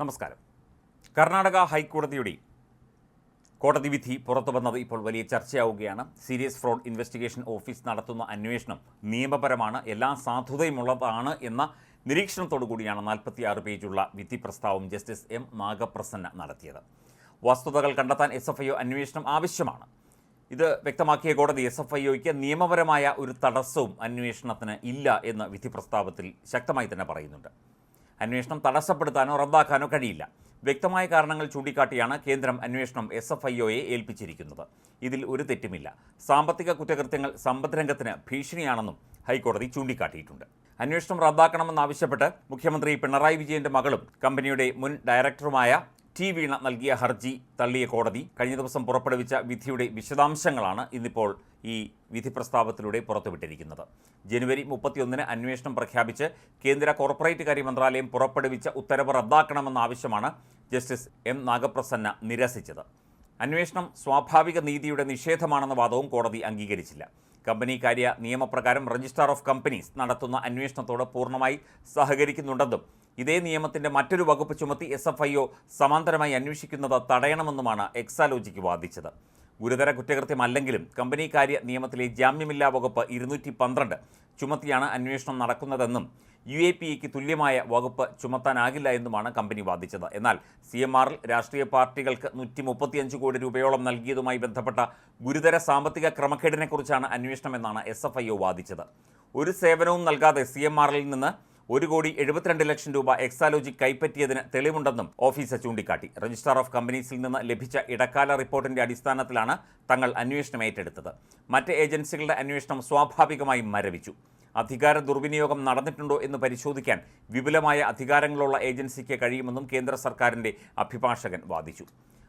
നമസ്കാരം. കർണാടക ഹൈക്കോടതിയുടെ കോടതി വിധി പുറത്തു വന്നത് ഇപ്പോൾ വലിയ ചർച്ചയാവുകയാണ്. സീരിയസ് ഫ്രോഡ് ഇൻവെസ്റ്റിഗേഷൻ ഓഫീസ് നടത്തുന്ന അന്വേഷണം നിയമപരമാണ് എല്ലാ സാധുതയുമുള്ളതാണ് എന്ന നിരീക്ഷണത്തോടു കൂടിയാണ് നാൽപ്പത്തിയാറ് പേജുള്ള വിധി പ്രസ്താവം ജസ്റ്റിസ് എം നാഗപ്രസന്ന നടത്തിയത്. വസ്തുതകൾ കണ്ടെത്താൻ എസ് എഫ് ഐ അന്വേഷണം ആവശ്യമാണ്. ഇത് വ്യക്തമാക്കിയ കോടതി എസ് എഫ് ഐ ഒയ്ക്ക് നിയമപരമായ ഒരു തടസ്സവും അന്വേഷണത്തിന് ഇല്ല എന്ന് വിധി പ്രസ്താവത്തിൽ ശക്തമായി തന്നെ പറയുന്നുണ്ട്. അന്വേഷണം തടസ്സപ്പെടുത്താനോ റദ്ദാക്കാനോ കഴിയില്ല. വ്യക്തമായ കാരണങ്ങൾ ചൂണ്ടിക്കാട്ടിയാണ് കേന്ദ്രം അന്വേഷണം എസ് എഫ് ഐ ഒയെ ഏൽപ്പിച്ചിരിക്കുന്നത്. ഇതിൽ ഒരു തെറ്റുമില്ല. സാമ്പത്തിക കുറ്റകൃത്യങ്ങൾ സമ്പദ്രംഗത്തിന് ഭീഷണിയാണെന്നും ഹൈക്കോടതി ചൂണ്ടിക്കാട്ടിയിട്ടുണ്ട്. അന്വേഷണം റദ്ദാക്കണമെന്നാവശ്യപ്പെട്ട് മുഖ്യമന്ത്രി പിണറായി വിജയന്റെ മകളും കമ്പനിയുടെ മുൻ ഡയറക്ടറുമായ ടി വീണ നൽകിയ ഹർജി തള്ളിയ കോടതി കഴിഞ്ഞ ദിവസം പുറപ്പെടുവിച്ച വിധിയുടെ വിശദാംശങ്ങളാണ് ഇന്നിപ്പോൾ ഈ വിധി പ്രസ്താവത്തിലൂടെ പുറത്തുവിട്ടിരിക്കുന്നത്. ജനുവരി മുപ്പത്തിയൊന്നിന് അന്വേഷണം പ്രഖ്യാപിച്ച് കേന്ദ്ര കോർപ്പറേറ്റ് കാര്യ മന്ത്രാലയം പുറപ്പെടുവിച്ച ഉത്തരവ് റദ്ദാക്കണമെന്ന ആവശ്യമാണ് ജസ്റ്റിസ് എം നാഗപ്രസന്ന നിരസിച്ചത്. അന്വേഷണം സ്വാഭാവിക നീതിയുടെ നിഷേധമാണെന്ന വാദവും കോടതി അംഗീകരിച്ചില്ല. കമ്പനി കാര്യ നിയമപ്രകാരം രജിസ്ട്രാർ ഓഫ് കമ്പനീസ് നടത്തുന്ന അന്വേഷണത്തോട് പൂർണമായി സഹകരിക്കുന്നുണ്ടെന്നും ഇതേ നിയമത്തിന്റെ മറ്റൊരു വകുപ്പ് ചുമത്തി എസ് എഫ് ഐ ഒ സമാന്തരമായി അന്വേഷിക്കുന്നത് തടയണമെന്നുമാണ് എക്സാലോജിക്ക് വാദിച്ചത്. ഗുരുതര കുറ്റകൃത്യമല്ലെങ്കിലും കമ്പനി കാര്യ നിയമത്തിലെ ജാമ്യമില്ലാ വകുപ്പ് ഇരുന്നൂറ്റി പന്ത്രണ്ട് ചുമത്തിയാണ് അന്വേഷണം നടക്കുന്നതെന്നും യു എ പി എക്ക് തുല്യമായ വകുപ്പ് ചുമത്താനാകില്ല എന്നുമാണ് കമ്പനി വാദിച്ചത്. എന്നാൽ സി എം ആറിൽ രാഷ്ട്രീയ പാർട്ടികൾക്ക് നൂറ്റി മുപ്പത്തിയഞ്ച് കോടി രൂപയോളം നൽകിയതുമായി ബന്ധപ്പെട്ട ഗുരുതര സാമ്പത്തിക ക്രമക്കേടിനെക്കുറിച്ചാണ് അന്വേഷണമെന്നാണ് എസ് എഫ് ഐ ഒ വാദിച്ചത്. ഒരു സേവനവും നൽകാതെ സി എം ആറിൽ നിന്ന് ഒരു കോടി എഴുപത്തിരണ്ട് ലക്ഷം രൂപ എക്സാലോജി കൈപ്പറ്റിയതിന് തെളിവുണ്ടെന്നും ഓഫീസ് ചൂണ്ടിക്കാട്ടി. രജിസ്ട്രാർ ഓഫ് കമ്പനീസിൽ നിന്ന് ലഭിച്ച ഇടക്കാല റിപ്പോർട്ടിന്റെ അടിസ്ഥാനത്തിലാണ് തങ്ങൾ അന്വേഷണം ഏറ്റെടുത്തത്. മറ്റ് ഏജൻസികളുടെ അന്വേഷണം സ്വാഭാവികമായും മരവിച്ചു. അധികാര ദുർവിനിയോഗം നടന്നിട്ടുണ്ടോ എന്ന് പരിശോധിക്കാൻ വിപുലമായ അധികാരങ്ങളുള്ള ഏജൻസിക്ക് കഴിയുമെന്നും കേന്ദ്ര സർക്കാരിന്റെ അഭിഭാഷകൻ വാദിച്ചു.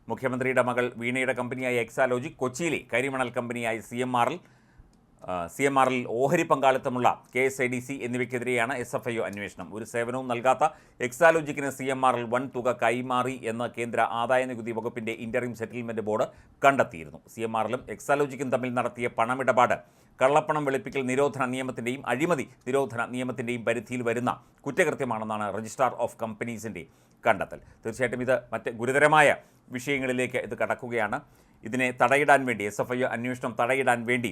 മുഖ്യമന്ത്രിയുടെ മകൾ വീണയുടെ കമ്പനിയായ എക്സാലോജി കൊച്ചിയിലെ കരിമണൽ കമ്പനിയായ സി എം ആറിൽ സി എം ആറിൽ ഓഹരി പങ്കാളിത്തമുള്ള K S I D C എന്നിവയ്ക്കെതിരെയാണ് S F I O അന്വേഷണം. ഒരു സേവനവും നൽകാത്ത എക്സാലോജിക്കിന് സി എം ആറിൽ വൻ തുക കൈമാറി എന്ന് കേന്ദ്ര ആദായ നികുതി വകുപ്പിന്റെ ഇന്ററിം സെറ്റിൽമെന്റ് ബോർഡ് കണ്ടെത്തിയിരുന്നു. സി എം ആറിലും എക്സാലോജിക്കും തമ്മിൽ നടത്തിയ പണമിടപാട് കള്ളപ്പണം വെളുപ്പിക്കൽ നിരോധന നിയമത്തിന്റെയും അഴിമതി നിരോധന നിയമത്തിന്റെയും പരിധിയിൽ വരുന്ന കുറ്റകൃത്യമാണെന്നാണ് രജിസ്ട്രാർ ഓഫ് കമ്പനീസിന്റെ കണ്ടെത്തൽ. തീർച്ചയായിട്ടും ഇത് മറ്റ് ഗുരുതരമായ വിഷയങ്ങളിലേക്ക് ഇത് കടക്കുകയാണ്. ഇതിനെ തടയിടാൻ വേണ്ടി എസ് എഫ് ഐ അന്വേഷണം തടയിടാൻ വേണ്ടി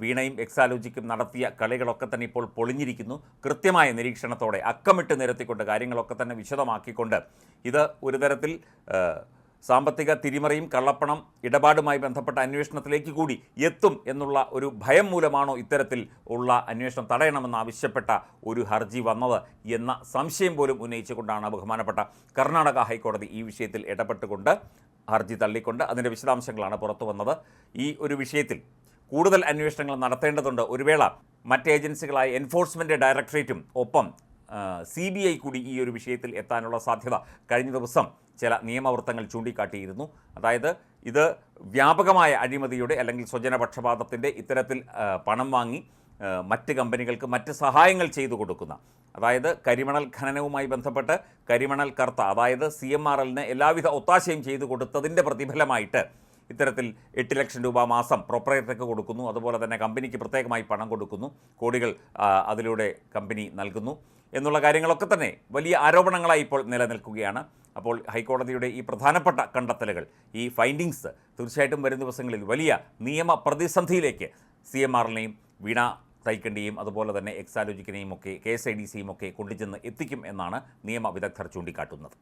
വീണയും എക്സാലോജിക്കും നടത്തിയ കളികളൊക്കെ തന്നെ ഇപ്പോൾ പൊളിഞ്ഞിരിക്കുന്നു. കൃത്യമായ നിരീക്ഷണത്തോടെ അക്കമിട്ട് നിരത്തിക്കൊണ്ട് കാര്യങ്ങളൊക്കെ തന്നെ വിശദമാക്കിക്കൊണ്ട് ഇത് ഒരു തരത്തിൽ സാമ്പത്തിക തിരിമറിയും കള്ളപ്പണം ഇടപാടുമായി ബന്ധപ്പെട്ട അന്വേഷണത്തിലേക്ക് കൂടി എത്തും എന്നുള്ള ഒരു ഭയം മൂലമാണോ ഇത്തരത്തിൽ ഉള്ള അന്വേഷണം തടയണമെന്നാവശ്യപ്പെട്ട ഒരു ഹർജി വന്നത് എന്ന സംശയം പോലും ഉന്നയിച്ചുകൊണ്ടാണ് ബഹുമാനപ്പെട്ട കർണാടക ഹൈക്കോടതി ഈ വിഷയത്തിൽ ഇടപെട്ടുകൊണ്ട് ഹർജി തള്ളിക്കൊണ്ട് അതിന്റെ വിശദാംശങ്ങളാണ് പുറത്തു വന്നത്. ഈ ഒരു വിഷയത്തിൽ കൂടുതൽ അന്വേഷണങ്ങൾ നടത്തേണ്ടതുണ്ട്. ഒരു വേള മറ്റ് ഏജൻസികളായ എൻഫോഴ്സ്മെന്റ് ഡയറക്ടറേറ്റും ഒപ്പം സി ബി ഐ കൂടി ഈ ഒരു വിഷയത്തിൽ എത്താനുള്ള സാധ്യത കഴിഞ്ഞ ദിവസം ചില നിയമവൃത്തങ്ങൾ ചൂണ്ടിക്കാട്ടിയിരുന്നു. അതായത് ഇത് വ്യാപകമായ അഴിമതിയുടെ അല്ലെങ്കിൽ സ്വജനപക്ഷപാതത്തിന്റെ ഇത്തരത്തിൽ പണം വാങ്ങി മറ്റ് കമ്പനികൾക്ക് മറ്റ് സഹായങ്ങൾ ചെയ്തു കൊടുക്കുന്ന അതായത് കരിമണൽ ഖനനവുമായി ബന്ധപ്പെട്ട് കരിമണൽ കർത്ത അതായത് സി എം ആർ എല്ലിന് എല്ലാവിധ ഒത്താശയും ചെയ്തു കൊടുത്തതിന്റെ പ്രതിഫലമായിട്ട് ഇത്തരത്തിൽ എട്ട് ലക്ഷം രൂപ മാസം പ്രൊപ്പറേറ്റർക്ക് കൊടുക്കുന്നു. അതുപോലെ തന്നെ കമ്പനിക്ക് പ്രത്യേകമായി പണം കൊടുക്കുന്നു. കോടികൾ അതിലൂടെ കമ്പനി നൽകുന്നു. എന്നുള്ള കാര്യങ്ങളൊക്കെ തന്നെ വലിയ ആരോപണങ്ങളായി ഇപ്പോൾ നിലനിൽക്കുകയാണ്. അപ്പോൾ ഹൈക്കോടതിയുടെ ഈ പ്രധാനപ്പെട്ട കണ്ടെത്തലുകൾ ഈ ഫൈൻഡിങ്സ് തീർച്ചയായിട്ടും വരും ദിവസങ്ങളിൽ വലിയ നിയമ പ്രതിസന്ധിയിലേക്ക് സി എം ആറിനെയും വീണ തൈക്കണ്ടിയും അതുപോലെ തന്നെ എക്സാലോജിക്കിനെയും ഒക്കെ കെ എസ് ഐ ഡി സിയും ഒക്കെ കൊണ്ടുചെന്ന് എത്തിക്കും എന്നാണ് നിയമ വിദഗ്ധർ ചൂണ്ടിക്കാട്ടുന്നത്.